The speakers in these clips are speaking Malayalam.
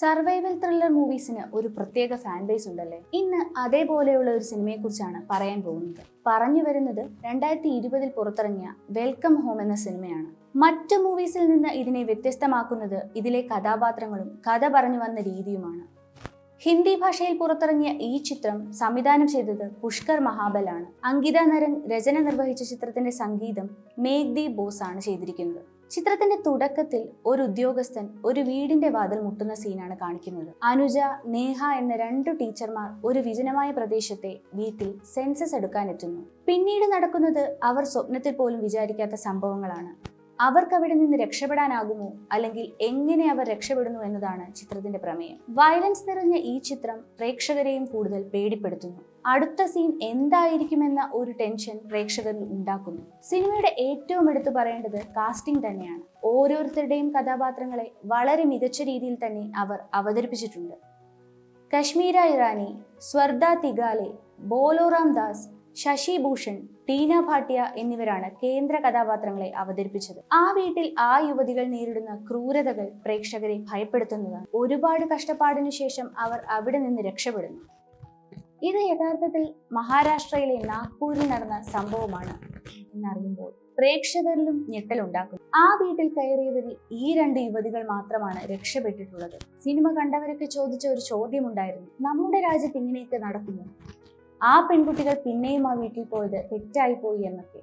സർവൈവൽ ത്രില്ലർ മൂവീസിന് ഒരു പ്രത്യേക ഫാൻ ബേസ് ഉണ്ടല്ലേ? ഇന്ന് അതേപോലെയുള്ള ഒരു സിനിമയെക്കുറിച്ചാണ് പറയാൻ പോകുന്നത്. പറഞ്ഞു വരുന്നത് രണ്ടായിരത്തി ഇരുപതിൽ പുറത്തിറങ്ങിയ വെൽക്കം ഹോം എന്ന സിനിമയാണ്. മറ്റ് മൂവീസിൽ നിന്ന് ഇതിനെ വ്യത്യസ്തമാക്കുന്നത് ഇതിലെ കഥാപാത്രങ്ങളും കഥ പറഞ്ഞു വന്ന രീതിയുമാണ്. ഹിന്ദി ഭാഷയിൽ പുറത്തിറങ്ങിയ ഈ ചിത്രം സംവിധാനം ചെയ്തത് പുഷ്കർ മഹാബലാണ്. അങ്കിത നരൻ രചന നിർവഹിച്ച ചിത്രത്തിന്റെ സംഗീതം മേഘ്ദീപ് ബോസ് ആണ് ചെയ്തിരിക്കുന്നത്. ചിത്രത്തിന്റെ തുടക്കത്തിൽ ഒരു ഉദ്യോഗസ്ഥൻ ഒരു വീടിന്റെ വാതിൽ മുട്ടുന്ന സീനാണ് കാണിക്കുന്നത്. അനുജ നേഹ എന്ന രണ്ടു ടീച്ചർമാർ ഒരു വിജനമായ പ്രദേശത്തെ വീട്ടിൽ സെൻസസ് എടുക്കാനെത്തുന്നു പിന്നീട് നടക്കുന്നത് അവർ സ്വപ്നത്തിൽ പോലും വിചാരിക്കാത്ത സംഭവങ്ങളാണ്. അവർക്ക് അവിടെ നിന്ന് രക്ഷപ്പെടാനാകുമോ? അല്ലെങ്കിൽ എങ്ങനെ അവർ രക്ഷപ്പെടുന്നു എന്നതാണ് ചിത്രത്തിന്റെ പ്രമേയം. വയലൻസ് നിറഞ്ഞ ഈ ചിത്രം പ്രേക്ഷകരെയും കൂടുതൽ പേടിപ്പെടുത്തുന്നു. അടുത്ത സീൻ എന്തായിരിക്കുമെന്ന ഒരു ടെൻഷൻ പ്രേക്ഷകരിൽ ഉണ്ടാക്കുന്നു. സിനിമയുടെ ഏറ്റവും എടുത്തു പറയേണ്ടത് കാസ്റ്റിംഗ് തന്നെയാണ്. ഓരോരുത്തരുടെയും കഥാപാത്രങ്ങളെ വളരെ മികച്ച രീതിയിൽ തന്നെ അവർ അവതരിപ്പിച്ചിട്ടുണ്ട്. കശ്മീര ഇറാനി സ്വർദ തിഗാലെ ബോലോറാം ദാസ് ശശി ഭൂഷൺ ടീന ഭാട്ടിയ എന്നിവരാണ് കേന്ദ്ര കഥാപാത്രങ്ങളെ അവതരിപ്പിച്ചത്. ആ വീട്ടിൽ ആ യുവതികൾ നേരിടുന്ന ക്രൂരതകൾ പ്രേക്ഷകരെ ഭയപ്പെടുത്തുന്നതാണ്. ഒരുപാട് കഷ്ടപ്പാടിനു ശേഷം അവർ അവിടെ നിന്ന് രക്ഷപ്പെടുന്നു. ഇത് യഥാർത്ഥത്തിൽ മഹാരാഷ്ട്രയിലെ നാഗ്പൂരിൽ നടന്ന സംഭവമാണ് എന്നറിയുമ്പോൾ പ്രേക്ഷകരിലും ഞെട്ടലുണ്ടാക്കുന്നു ആ വീട്ടിൽ കയറിയവരിൽ ഈ രണ്ട് യുവതികൾ മാത്രമാണ് രക്ഷപ്പെട്ടിട്ടുള്ളത്. സിനിമ കണ്ടവരൊക്കെ ചോദിച്ച ഒരു ചോദ്യമുണ്ടായിരുന്നു. നമ്മുടെ രാജ്യത്ത് ഇങ്ങനെയൊക്കെ നടക്കുന്നു. ആ പെൺകുട്ടികൾ പിന്നെയും ആ വീട്ടിൽ പോയത് തെറ്റായി പോയി എന്നൊക്കെ.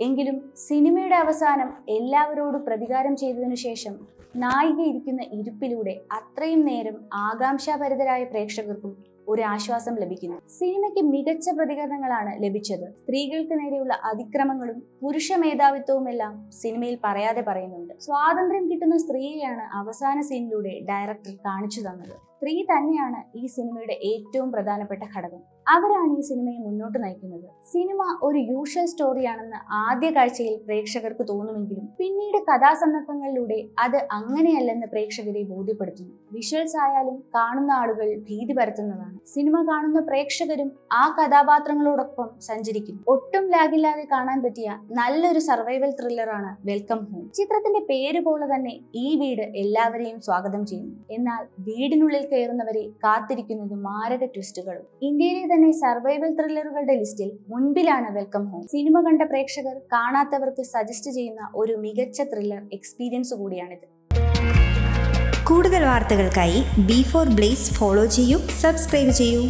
എങ്കിലും സിനിമയുടെ അവസാനം എല്ലാവരോടും പ്രതികാരം ചെയ്തതിനു ശേഷം നായിക ഇരിക്കുന്ന ഇരിപ്പിലൂടെ അത്രയും നേരം ആകാംക്ഷാഭരിതരായ പ്രേക്ഷകർക്കും ഒരു ആശ്വാസം ലഭിക്കുന്നു. സിനിമയ്ക്ക് മികച്ച പ്രതികരണങ്ങളാണ് ലഭിച്ചത്. സ്ത്രീകൾക്ക് നേരെയുള്ള അതിക്രമങ്ങളും പുരുഷ മേധാവിത്വവും എല്ലാം സിനിമയിൽ പറയാതെ പറയുന്നുണ്ട്. സ്വാതന്ത്ര്യം കിട്ടുന്ന സ്ത്രീയെയാണ് അവസാന സീനിലൂടെ ഡയറക്ടർ കാണിച്ചു തന്നത്. സ്ത്രീ തന്നെയാണ് ഈ സിനിമയുടെ ഏറ്റവും പ്രധാനപ്പെട്ട ഘടകം. അവരാണ് ഈ സിനിമയെ മുന്നോട്ട് നയിക്കുന്നത്. സിനിമ ഒരു യൂഷ്വൽ സ്റ്റോറിയാണെന്ന് ആദ്യ കാഴ്ചയിൽ പ്രേക്ഷകർക്ക് തോന്നുമെങ്കിലും പിന്നീട് കഥാസന്ദർഭങ്ങളിലൂടെ അത് അങ്ങനെയല്ലെന്ന് പ്രേക്ഷകരെ ബോധ്യപ്പെടുത്തുന്നു. വിഷ്വൽസ് ആയാലും കാണുന്ന ആളുകൾ ഭീതി പരത്തുന്നതാണ്. സിനിമ കാണുന്ന പ്രേക്ഷകരും ആ കഥാപാത്രങ്ങളോടൊപ്പം സഞ്ചരിക്കുന്നു. ഒട്ടും ലാഗില്ലാതെ കാണാൻ പറ്റിയ നല്ലൊരു സർവൈവൽ ത്രില്ലറാണ് വെൽക്കം ഹോം ചിത്രത്തിന്റെ പേര് പോലെ തന്നെ ഈ വീട് എല്ലാവരെയും സ്വാഗതം ചെയ്യുന്നു. എന്നാൽ വീടിനുള്ളിൽ കയറുന്നവരെ കാത്തിരിക്കുന്നത് മാരക ട്വിസ്റ്റുകളും ഇന്ത്യയിലെ തന്നെ സർവൈവൽ ത്രില്ലറുകളുടെ ലിസ്റ്റിൽ മുൻപിലാണ് വെൽക്കം ഹോം സിനിമ കണ്ട പ്രേക്ഷകർ കാണാത്തവർക്ക് സജസ്റ്റ് ചെയ്യുന്ന ഒരു മികച്ച ത്രില്ലർ എക്സ്പീരിയൻസ് കൂടിയാണിത്. കൂടുതൽ വാർത്തകൾക്കായി ബി ഫോർ ബ്ലേസ് ഫോളോ ചെയ്യൂ സബ്സ്ക്രൈബ് ചെയ്യൂ.